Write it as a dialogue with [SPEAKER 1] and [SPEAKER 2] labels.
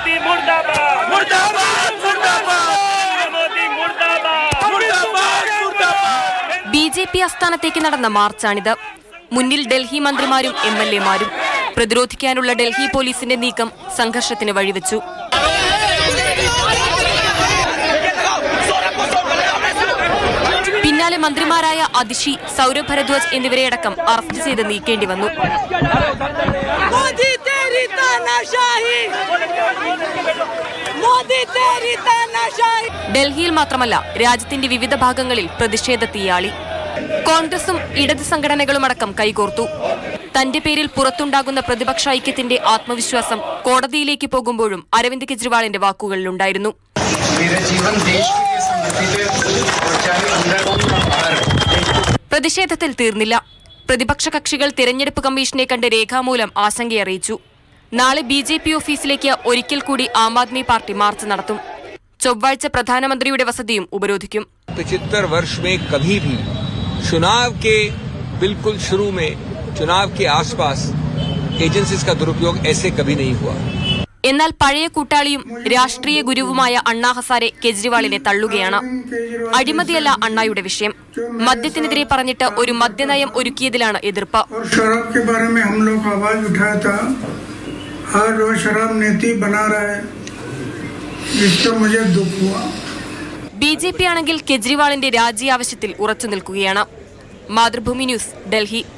[SPEAKER 1] मोदी मुर्दाबाद मुर्दाबाद मुर्दाबाद मोदी मुर्दाबाद मुर्दाबाद मुर्दाबाद
[SPEAKER 2] ബി ജെ പി ആസ്ഥാനത്തേക്ക് നടന്ന മാർച്ചാണിത് മുന്നിൽ ഡൽഹി മന്ത്രിമാരും എം എൽ എമാരും പ്രതിരോധിക്കാനുള്ള ഡൽഹി പോലീസിന്റെ നീക്കം സംഘർഷത്തിന് വഴിവെച്ചു പിന്നാലെ മന്ത്രിമാരായ അതിഷി സൗരഭ് ഭരദ്വാജ് എന്നിവരെയടക്കം അറസ്റ്റ് ചെയ്ത് നീക്കേണ്ടി വന്നു ഡൽഹിയിൽ മാത്രമല്ല രാജ്യത്തിന്റെ വിവിധ ഭാഗങ്ങളിൽ പ്രതിഷേധ തീയാളി. കോൺഗ്രസും ഇടത് സംഘടനകളുമടക്കം കൈകോർത്തു. തന്റെ പേരിൽ പുറത്തുണ്ടാകുന്ന പ്രതിപക്ഷ ഐക്യത്തിന്റെ ആത്മവിശ്വാസം കോടതിയിലേക്ക് പോകുമ്പോഴും അരവിന്ദ് കെജ്രിവാളിന്റെ വാക്കുകളിലുണ്ടായിരുന്നു. പ്രതിഷേധത്തിൽ തീർന്നില്ല. പ്രതിപക്ഷ കക്ഷികൾ തിരഞ്ഞെടുപ്പ് കമ്മീഷനെ കണ്ട് രേഖാമൂലം ആശങ്കയറിയിച്ചു. നാളെ ബി ജെ പി ഓഫീസിലേക്ക് ഒരിക്കൽ കൂടി ആം ആദ്മി പാർട്ടി മാർച്ച് നടത്തും ചൊവ്വാഴ്ച പ്രധാനമന്ത്രിയുടെ വസതിയും ഉപരോധിക്കും
[SPEAKER 3] पिछहत्तर वर्ष में कभी भी चुनाव के बिल्कुल शुरू में चुनाव के आसपास एजेंसीज का दुरुपयोग ऐसे कभी नहीं हुआ
[SPEAKER 2] എന്നാൽ പഴയ കൂട്ടാളിയും രാഷ്ട്രീയ ഗുരുവുമായ അണ്ണാ ഹസാരെ കെജ്രിവാളിനെ തള്ളുകയാണ് അഴിമതിയല്ല അണ്ണായുടെ വിഷയം മദ്യത്തിനെതിരെ പറഞ്ഞിട്ട് ഒരു മദ്യനയം ഒരുക്കിയതിലാണ് എതിർപ്പ്
[SPEAKER 4] आज वो शराब नीति बना रहा है जिससे मुझे दुख हुआ
[SPEAKER 2] ബി ജെ പി ആണെങ്കിൽ കെജ്രിവാളിന്റെ രാജി ആവശ്യത്തിൽ ഉറച്ചു നിൽക്കുകയാണ് മാതൃഭൂമി ന്യൂസ് ഡൽഹി